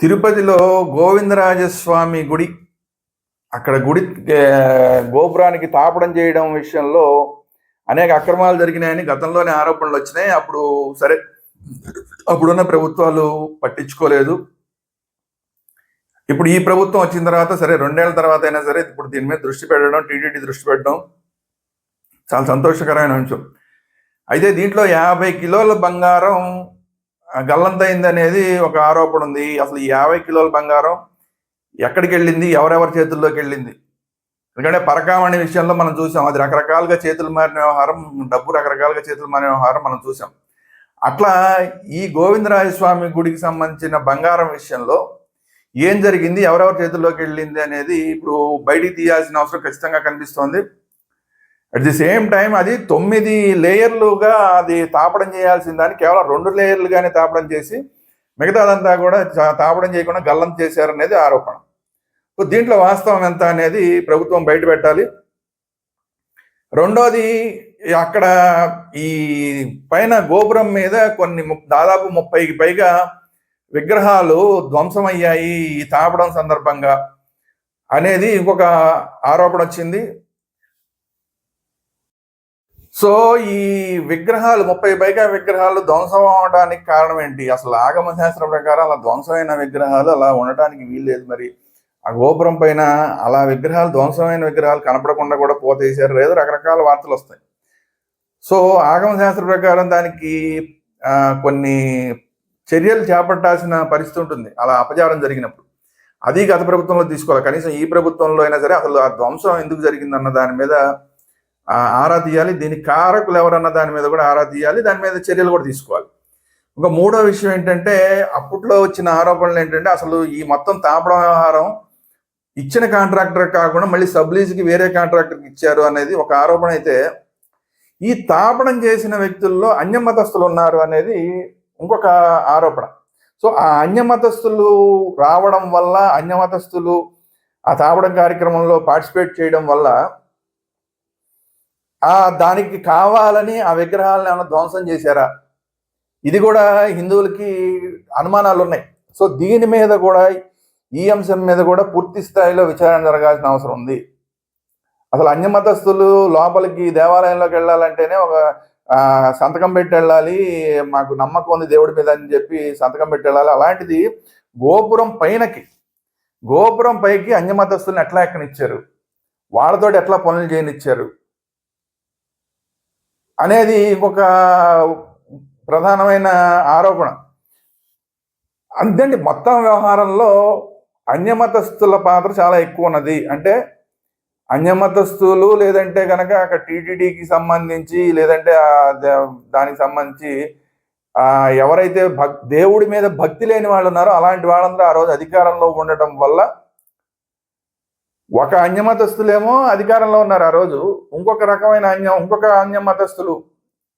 తిరుపతిలో గోవిందరాజస్వామి గుడి అక్కడ గుడి గోపురానికి తాపడం చేయడం విషయంలో అనేక అక్రమాలు జరిగినాయని గతంలోనే ఆరోపణలు వచ్చినాయి. అప్పుడు సరే అప్పుడున్న ప్రభుత్వాలు పట్టించుకోలేదు. ఇప్పుడు ఈ ప్రభుత్వం వచ్చిన తర్వాత సరే రెండేళ్ళ తర్వాత అయినా సరే ఇప్పుడు దీని మీద దృష్టి పెట్టడం టీటీడీ దృష్టి పెట్టడం చాలా సంతోషకరమైన అంశం. అయితే దీంట్లో యాభై కిలోల బంగారం గల్లంతైంది అనేది ఒక ఆరోపణ ఉంది అసలు ఈ యాభై కిలోల బంగారం ఎక్కడికి వెళ్ళింది ఎవరెవరి చేతుల్లోకి వెళ్ళింది ఎందుకంటే పరకామణి విషయంలో మనం చూసాం. అది రకరకాలుగా చేతులు మారిన వ్యవహారం డబ్బు రకరకాలుగా చేతులు మారిన వ్యవహారం మనం చూసాం. అట్లా ఈ గోవిందరాజస్వామి గుడికి సంబంధించిన బంగారం విషయంలో ఏం జరిగింది? ఎవరెవరి చేతుల్లోకి వెళ్ళింది అనేది ఇప్పుడు బయటికి తీయాల్సిన అవసరం ఖచ్చితంగా కనిపిస్తోంది. అట్ ది సేమ్ టైం అది తొమ్మిది లేయర్లుగా అది తాపడం చేయాల్సిన దాన్ని కేవలం రెండు లేయర్లుగానే తాపడం చేసి మిగతాదంతా కూడా తాపడం చేయకుండా గల్లం చేశారనేది ఆరోపణ. సో దీంట్లో వాస్తవం ఎంత అనేది ప్రభుత్వం బయట పెట్టాలి. రెండోది అక్కడ ఈ పైన గోపురం మీద కొన్ని ము- దాదాపు ముప్పైకి పైగా విగ్రహాలు ధ్వంసమయ్యాయి ఈ తాపడం సందర్భంగా. అనేది ఇంకొక ఆరోపణ వచ్చింది. సో ఈ విగ్రహాలు ముప్పై పైగా విగ్రహాలు ధ్వంసం అవడానికి కారణం ఏంటి? అసలు ఆగమ శాస్త్రం ప్రకారం అలా ధ్వంసమైన విగ్రహాలు అలా ఉండటానికి వీల్లేదు మరి. ఆ గోపురం పైన అలా విగ్రహాలు ధ్వంసమైన విగ్రహాలు కనపడకుండా కూడా పోతేసారు ఏదో రకరకాల వార్తలు వస్తాయి. సో ఆగమ శాస్త్ర ప్రకారం దానికి కొన్ని చర్యలు చేపట్టాల్సిన పరిస్థితి ఉంటుంది. అలా అపచారం జరిగినప్పుడు. అది గత ప్రభుత్వంలో తీసుకోవాలి. కనీసం ఈ ప్రభుత్వంలో అయినా సరే అసలు ఆ ధ్వంసం ఎందుకు జరిగిందన్న దాని మీద ఆరా తీయాలి. దీనికి కారకులు ఎవరన్న దాని మీద కూడా ఆరా తీయాలి. దాని మీద చర్యలు కూడా తీసుకోవాలి. ఇంకా మూడో విషయం ఏంటంటే అప్పట్లో వచ్చిన ఆరోపణలు ఏంటంటే అసలు ఈ మొత్తం తాపడం వ్యవహారం ఇచ్చిన కాంట్రాక్టర్ కాకుండా మళ్ళీ సబ్లీజ్కి వేరే కాంట్రాక్టర్కి ఇచ్చారు అనేది ఒక ఆరోపణ అయితే ఈ తాపడం చేసిన వ్యక్తుల్లో అన్యమతస్తులు ఉన్నారు అనేది ఇంకొక ఆరోపణ. సో ఆ అన్యమతస్తులు రావడం వల్ల అన్యమతస్తులు ఆ తాపడం కార్యక్రమంలో పార్టిసిపేట్ చేయడం వల్ల ఆ దానికి కావాలని ఆ విగ్రహాలను ఏమైనా ధ్వంసం చేశారా? ఇది కూడా హిందువులకి అనుమానాలు ఉన్నాయి సో దీని మీద కూడా ఈ అంశం మీద కూడా పూర్తి స్థాయిలో విచారణ జరగాల్సిన అవసరం ఉంది. అసలు అన్యమతస్తులు లోపలికి దేవాలయంలోకి వెళ్ళాలంటేనే ఒక సంతకం పెట్టి వెళ్ళాలి మాకు నమ్మకం ఉంది దేవుడి మీద అని చెప్పి సంతకం పెట్టి వెళ్ళాలి. అలాంటిది గోపురం పైనకి గోపురం పైకి అన్యమతస్తులను ఎట్లా ఎక్కనిచ్చారు? వాళ్ళతోటి ఎట్లా పనులు చేయనిచ్చారు? అనేది ఇంకొక ప్రధానమైన ఆరోపణ. అంతేండి మొత్తం వ్యవహారంలో అన్యమతస్తుల పాత్ర చాలా ఎక్కువ ఉన్నది. అంటే అన్యమతస్తులు లేదంటే కనుక అక్కడ టీటీడీకి సంబంధించి లేదంటే దానికి సంబంధించి ఎవరైతే భక్ దేవుడి మీద భక్తి లేని వాళ్ళు ఉన్నారో అలాంటి వాళ్ళందరూ ఆ రోజు అధికారంలో ఉండటం వల్ల ఒక అన్యమతస్తులేమో అధికారంలో ఉన్నారు ఆ రోజు. ఇంకొక రకమైన అన్య ఇంకొక అన్యమతస్తులు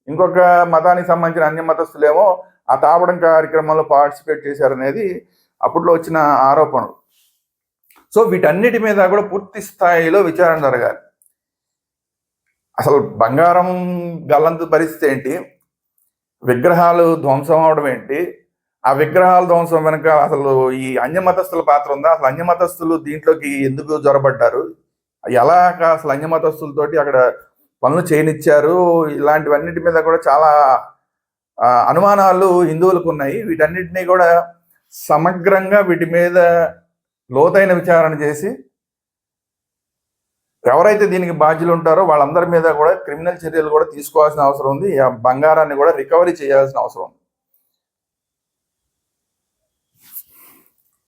ఇంకొక మతానికి సంబంధించిన అన్యమతస్తులేమో ఆ తాపడం కార్యక్రమంలో పార్టిసిపేట్ చేశారనేది అప్పట్లో వచ్చిన ఆరోపణలు. సో వీటన్నిటి మీద కూడా పూర్తి స్థాయిలో విచారణ జరగాలి. అసలు బంగారం గల్లంతు పరిస్థితి ఏంటి? విగ్రహాలు ధ్వంసం అవడం ఏంటి? ఆ విగ్రహాల ధ్వంసం వెనుక అసలు ఈ అన్యమతస్తుల పాత్ర ఉందా? అసలు అన్యమతస్తులు దీంట్లోకి ఎందుకు జొరబడ్డారు? ఎలా అసలు అన్యమతస్తులతోటి అక్కడ పనులు చేయనిచ్చారు? ఇలాంటివన్నిటి మీద కూడా చాలా అనుమానాలు హిందువులకు ఉన్నాయి. వీటన్నిటినీ కూడా సమగ్రంగా వీటి మీద లోతైన విచారణ చేసి ఎవరైతే దీనికి బాధ్యులు ఉంటారో వాళ్ళందరి మీద కూడా క్రిమినల్ చర్యలు కూడా తీసుకోవాల్సిన అవసరం ఉంది. ఆ బంగారాన్ని కూడా రికవరీ చేయాల్సిన అవసరం ఉంది.